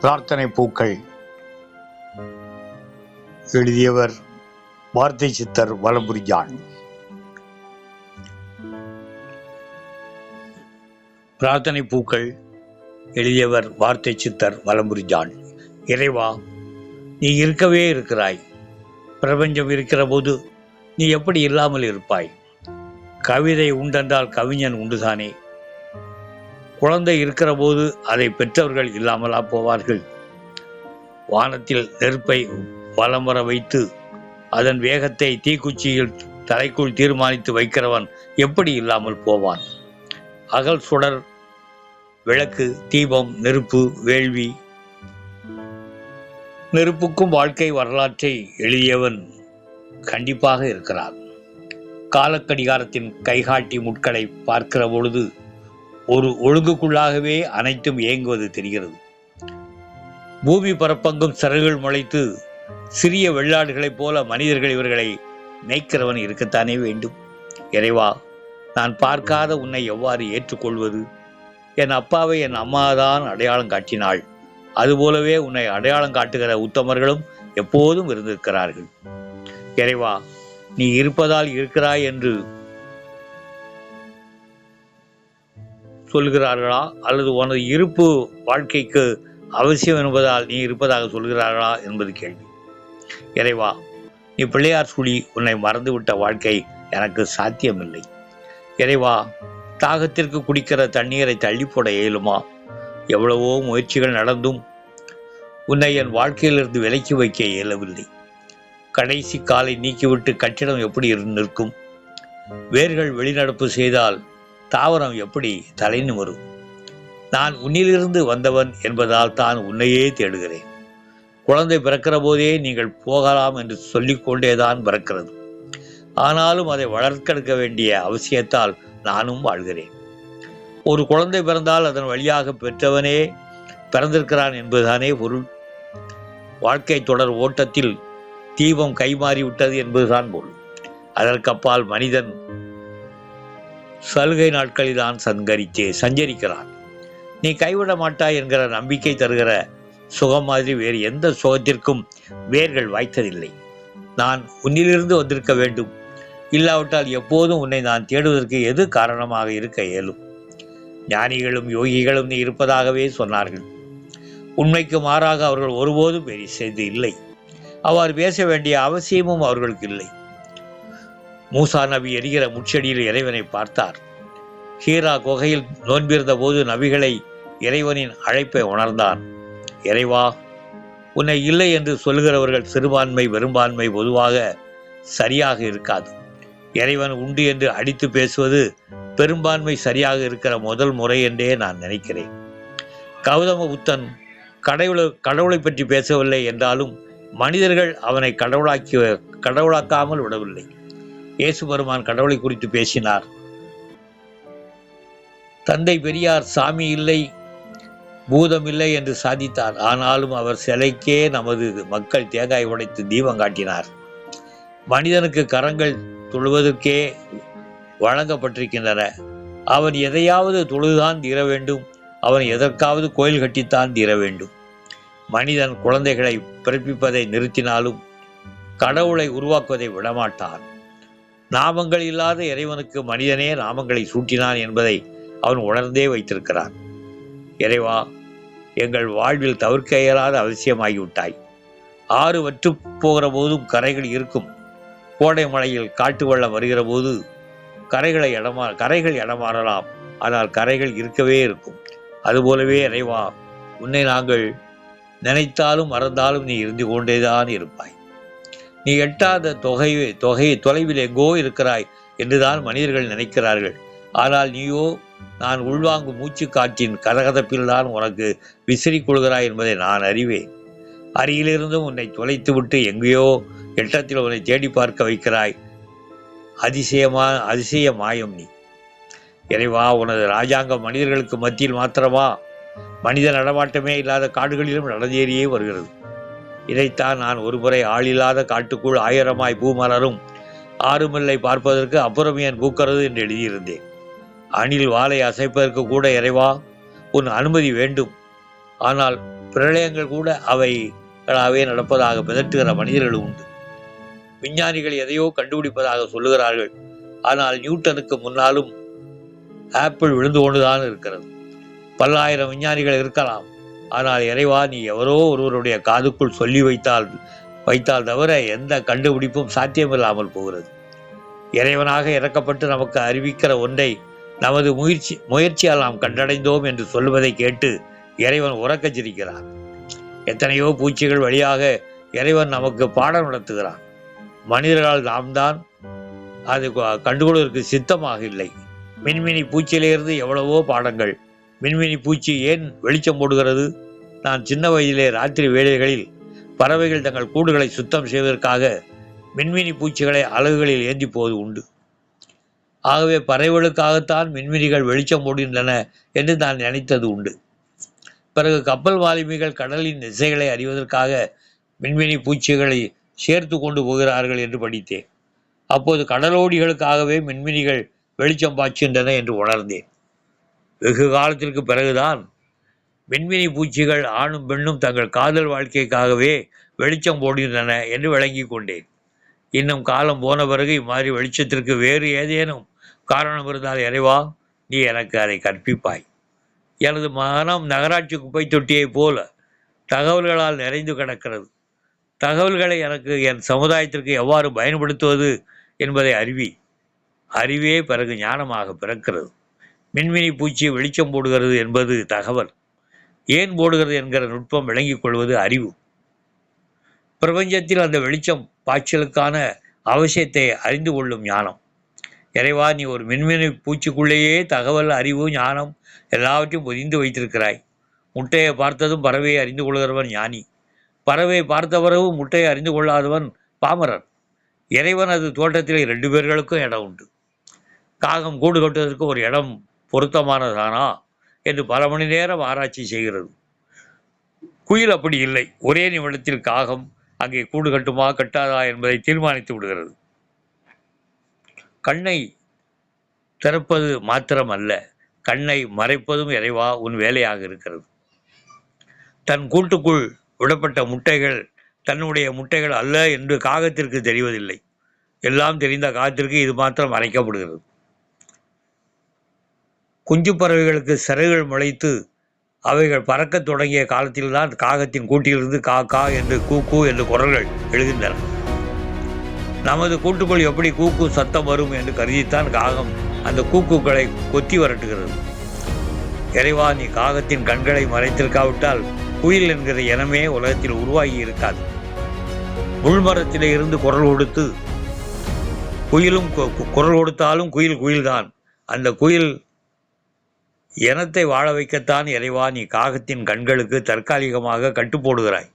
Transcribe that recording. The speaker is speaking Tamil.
பிரார்த்தனை பூக்கள். எழுதியவர் வார்த்தை சித்தர் வலம்புரி ஜான். பிரார்த்தனை பூக்கள் எழுதியவர் வார்த்தை சித்தர் வலம்புரி ஜான். இறைவா நீ இருக்கவே இருக்கிறாய். பிரபஞ்சம் இருக்கிற போது நீ எப்படி இல்லாமல் இருப்பாய்? கவிதை உண்டென்றால் கவிஞன் உண்டுதானே? குழந்தை இருக்கிற போது அதை பெற்றவர்கள் இல்லாமலா போவார்கள். வானத்தில் நெருப்பை வலம் வர வைத்து அதன் வேகத்தை தீக்குச்சியில் தலைக்குள் தீர்மானித்து வைக்கிறவன் எப்படி இல்லாமல் போவான்? அகல் சுடர் விளக்கு தீபம் நெருப்பு வேள்வி. நெருப்புக்கும் வாழ்க்கை வரலாற்றை எழுதியவன் கண்டிப்பாக இருக்கிறான். காலக்கடிகாரத்தின் கைகாட்டி முட்களை பார்க்கிற பொழுது ஒரு ஒழுங்குக்குள்ளாகவே அனைத்தும் இயங்குவது தெரிகிறது. பூமி பரப்பங்கும் சரகுகள் முளைத்து சிறிய வெள்ளாடுகளைப் போல மனிதர்கள் இவர்களை மேய்க்கிறவன் இருக்கத்தானே வேண்டும். இறைவா நான் பார்க்காத உன்னை எவ்வாறு ஏற்றுக்கொள்வது? என் அப்பாவை என் அம்மாதான் அடையாளம் காட்டினாள். அதுபோலவே உன்னை அடையாளம் காட்டுகிற உத்தமர்களும் எப்போதும் இருந்திருக்கிறார்கள். இறைவா நீ இருப்பதால் இருக்கிறாய் என்று சொல்கிறார்களா? அல்லது உனது இருப்பு வாழ்க்கைக்கு அவசியம் என்பதால் நீ இருப்பதாக சொல்கிறார்களா என்பது கேள்வி. இறைவா நீ பிள்ளையார் சுழி உன்னை மறந்துவிட்ட வாழ்க்கை எனக்கு சாத்தியமில்லை. இறைவா தாகத்திற்கு குடிக்கிற தண்ணீரை தள்ளி போட இயலுமா? எவ்வளவோ முயற்சிகள் நடந்தும் உன்னை என் வாழ்க்கையிலிருந்து விலக்கி வைக்க இயலவில்லை. கடைசி காலை நீக்கிவிட்டு கட்டிடம் எப்படி இருந்து நிற்கும்? வேர்கள் வெளிநடப்பு செய்தால் தாவரம் எப்படி தலை நிமிரும் நான் உன்னிலிருந்து வந்தவன் என்பதால் தான் உன்னையே தேடுகிறேன். குழந்தை பிறக்கிற போதே நீங்கள் போகலாம் என்று சொல்லிக்கொண்டேதான் பிறக்கிறது. ஆனாலும் அதை வளர்க்கெடுக்க வேண்டிய அவசியத்தால் நானும் வாழ்கிறேன். ஒரு குழந்தை பிறந்தால் அதன் வழியாக பெற்றவனே பிறந்திருக்கிறான் என்பதுதானே பொருள். வாழ்க்கை தொடர் ஓட்டத்தில் தீபம் கைமாறி விட்டது என்பதுதான் பொருள். அதற்கப்பால் மனிதன் சலுகை நாட்களில்தான் சங்கரித்து சஞ்சரிக்கிறான். நீ கைவிட மாட்டாய் என்கிற நம்பிக்கை தருகிற சுகம் மாதிரி வேறு எந்த சுகத்திற்கும் வேர்கள் வாய்த்ததில்லை. நான் உன்னிலிருந்து வந்திருக்க வேண்டும். இல்லாவிட்டால் எப்போதும் உன்னை நான் தேடுவதற்கு எது காரணமாக இருக்க இயலும்? ஞானிகளும் யோகிகளும் நீ இருப்பதாகவே சொன்னார்கள். உண்மைக்கு மாறாக அவர்கள் ஒருபோதும் பெரிய செய்து இல்லை. அவ்வாறு பேச வேண்டிய அவசியமும் அவர்களுக்கு இல்லை. மூசா நபி எரிகிற முச்செடியில் இறைவனை பார்த்தார். ஹீரா குகையில் நோன்பிருந்த போது நபிகளை இறைவனின் அழைப்பை உணர்ந்தான் இறைவா உன்னை இல்லை என்று சொல்கிறவர்கள் சிறுபான்மை பெரும்பான்மை பொதுவாக சரியாக இருக்காது. இறைவன் உண்டு என்று அடித்து பேசுவது பெரும்பான்மை சரியாக இருக்கிற முதல் முறை என்றே நான் நினைக்கிறேன். கௌதம புத்தன் கடவுளை கடவுளை பற்றி பேசவில்லை என்றாலும் மனிதர்கள் அவனை கடவுளாக்கி கடவுளாக்காமல் விடவில்லை. இயேசு பெருமான் கடவுளை குறித்து பேசினார். தந்தை பெரியார் சாமி இல்லை பூதம் இல்லை என்று சாதித்தார். ஆனாலும் அவர் சிலைக்கே நமது மக்கள் தேங்காய் உடைத்து தீபம் காட்டினார். மனிதனுக்கு கரங்கள் தொழுவதற்கே வழங்கப்பட்டிருக்கின்றன. அவன் எதையாவது தொழுதுதான் தீர வேண்டும். அவன் எதற்காவது கோயில் கட்டித்தான் தீர வேண்டும். மனிதன் குழந்தைகளை பிறப்பிப்பதை நிறுத்தினாலும் கடவுளை உருவாக்குவதை விடமாட்டான். நாமங்கள் இல்லாத இறைவனுக்கு மனிதனே நாமங்களை சூட்டினான் என்பதை அவன் உணர்ந்தே வைத்திருக்கிறான். இறைவா எங்கள் வாழ்வில் தவிர்க்க இயலாத அவசியமாகிவிட்டாய். ஆறு வற்று போகிற போதும் கரைகள் இருக்கும். கோடை மழையில் காட்டு வெள்ளம் வருகிற போது கரைகளை இடமா கரைகள் இடமாறலாம். ஆனால் கரைகள் இருக்கவே இருக்கும். அதுபோலவே இறைவா உன்னை நாங்கள் நினைத்தாலும் மறந்தாலும் நீ இருந்து கொண்டேதான் இருப்பாய். நீ எட்டாத தொகை தொகை தொலைவில் எங்கோ இருக்கிறாய் என்றுதான் மனிதர்கள் நினைக்கிறார்கள். ஆனால் நீயோ நான் உள்வாங்கும் மூச்சு காற்றின் கதகதப்பில் தான் உனக்கு விசிறி கொள்கிறாய் என்பதை நான் அறிவேன். அருகிலிருந்தும் உன்னை தொலைத்துவிட்டு எங்கேயோ எட்டத்தில் உன்னை தேடி பார்க்க வைக்கிறாய். அதிசயமா அதிசய மாயம் நீ. இறைவா உனது ராஜாங்கம் மனிதர்களுக்கு மத்தியில் மாத்திரமா? மனித நடமாட்டமே இல்லாத காடுகளிலும் நடந்தேறியே வருகிறது. இதைத்தான் நான் ஒருமுறை ஆளில்லாத காட்டுக்குள் ஆயிரமாய் பூமலரும் ஆறுமில்லை பார்ப்பதற்கு அப்புறம் ஏன் பூக்கிறது என்று எழுதியிருந்தேன். அணில் வாளை அசைப்பதற்கு கூட இறைவா உன் அனுமதி வேண்டும். ஆனால் பிரளயங்கள் கூட அவைகளாகவே நடப்பதாக பிதற்றுகிற மனிதர்களும் உண்டு. விஞ்ஞானிகள் எதையோ கண்டுபிடிப்பதாக சொல்லுகிறார்கள். ஆனால் நியூட்டனுக்கு முன்னாலும் ஆப்பிள் விழுந்து கொண்டுதான் இருக்கிறது. பல்லாயிரம் விஞ்ஞானிகள் இருக்கலாம். ஆனால் இறைவா நீ எவரோ ஒருவருடைய காதுக்குள் சொல்லி வைத்தால் வைத்தால் தவிர எந்த கண்டுபிடிப்பும் சாத்தியமில்லாமல் போகிறது. இறைவனாக இறக்கப்பட்டு நமக்கு அறிவிக்கிற ஒன்றை நமது முயற்சி முயற்சியால் நாம் கண்டடைந்தோம் என்று சொல்வதை கேட்டு இறைவன் உறக்கச் சிரிக்கிறான் எத்தனையோ பூச்சிகள் வழியாக இறைவன் நமக்கு பாடம் நடத்துகிறான். மனிதர்களால் நாம் தான் அது கண்டுகொள்வதற்கு சித்தமாக இல்லை. மின்மினி பூச்சியிலிருந்து எவ்வளவோ பாடங்கள் மின்மினி பூச்சி ஏன் வெளிச்சம் போடுகிறது? நான் சின்ன வயதிலே ராத்திரி வேளைகளில் பறவைகள் தங்கள் கூடுகளை சுத்தம் செய்வதற்காக மின்மினி பூச்சிகளை அலகுகளில் ஏந்தி போவது உண்டு. ஆகவே பறவைகளுக்காகத்தான் மின்மினிகள் வெளிச்சம் போடுகின்றன என்று நான் நினைத்தது உண்டு. பிறகு கப்பல் மாலுமிகள் கடலின் திசைகளை அறிவதற்காக மின்மினி பூச்சிகளை சேர்த்து கொண்டு போகிறார்கள் என்று படித்தேன். அப்போது கடலோடிகளுக்காகவே மின்மினிகள் வெளிச்சம் பாய்ச்சுகின்றன என்று உணர்ந்தேன். வெகு காலத்திற்கு பிறகுதான் மின்மினி பூச்சிகள் ஆணும் பெண்ணும் தங்கள் காதல் வாழ்க்கைக்காகவே வெளிச்சம் போடுகின்றன என்று விளங்கிக் கொண்டேன். இன்னும் காலம் போன பிறகு இம்மாதிரி வெளிச்சத்திற்கு வேறு ஏதேனும் காரணம் இருந்தால் இறைவா நீ எனக்கு அதை கற்பிப்பாய். எனது மனம் நகராட்சி குப்பை தொட்டியைப் போல தகவல்களால் நிறைந்து கிடக்கிறது. தகவல்களை எனக்கு என் சமுதாயத்திற்கு எவ்வாறு பயன்படுத்துவது என்பதை அறிவி அறிவே பிறகு ஞானமாக பிறக்கிறது. மின்மினி பூச்சி வெளிச்சம் போடுகிறது என்பது தகவல். ஏன் போடுகிறது என்கிற நுட்பம் விளங்கிக் கொள்வது அறிவு. பிரபஞ்சத்தில் அந்த வெளிச்சம் பாய்ச்சலுக்கான அவசியத்தை அறிந்து கொள்ளும் ஞானம். இறைவா நீ ஒரு மின்மினி பூச்சிக்குள்ளேயே தகவல் அறிவு ஞானம் எல்லாவற்றையும் பொதிந்து வைத்திருக்கிறாய். முட்டையை பார்த்ததும் பறவையை அறிந்து கொள்கிறவன் ஞானி. பறவை பார்த்த பிறகு முட்டையை அறிந்து கொள்ளாதவன் பாமரன் இறைவன் அது தோட்டத்தில் ரெண்டு பேர்களுக்கும் இடம் உண்டு. காகம் கூடு கட்டுவதற்கு ஒரு இடம் பொருத்தமானதானா என்று பல மணி நேரம் ஆராய்ச்சி செய்கிறது. குயில் அப்படி இல்லை. ஒரே நிமிடத்தில் காகம் அங்கே கூடு கட்டுமா கட்டாதா என்பதை தீர்மானித்து விடுகிறது. கண்ணை திறப்பது மாத்திரம் அல்ல கண்ணை மறைப்பதும் இறைவா உன் வேலையாக இருக்கிறது. தன் கூட்டுக்குள் விடப்பட்ட முட்டைகள் தன்னுடைய முட்டைகள் அல்ல என்று காகத்திற்கு தெரிவதில்லை. எல்லாம் தெரிந்த காகத்திற்கு இது மாத்திரம் மறைக்கப்படுகிறது குஞ்சு பறவைகளுக்கு சிறகுகள் முளைத்து அவைகள் பறக்கத் தொடங்கிய காலத்தில்தான் காகத்தின் கூட்டிலிருந்து கா கா என்று கூ கூ என்று குரல்கள் எழுகின்றன. நமது கூட்டுக்குள் எப்படி கூக்கு சத்தம் வரும் என்று கருதித்தான் காகம் அந்த கூக்குகளை கொத்தி வரட்டுகிறது. இறைவா நீ காகத்தின் கண்களை மறைத்திருக்காவிட்டால் குயில் என்கிற இனமே உலகத்தில் உருவாகி இருக்காது. முள்மரத்திலே இருந்து குரல் கொடுத்து குயிலும் கு- குரல் கொடுத்தாலும் குயில் குயில்தான். அந்த குயில் இனத்தை வாழ வைக்கத்தான் இறைவா நீ காகத்தின் கண்களுக்கு தற்காலிகமாக கட்டுப்போடுகிறாய்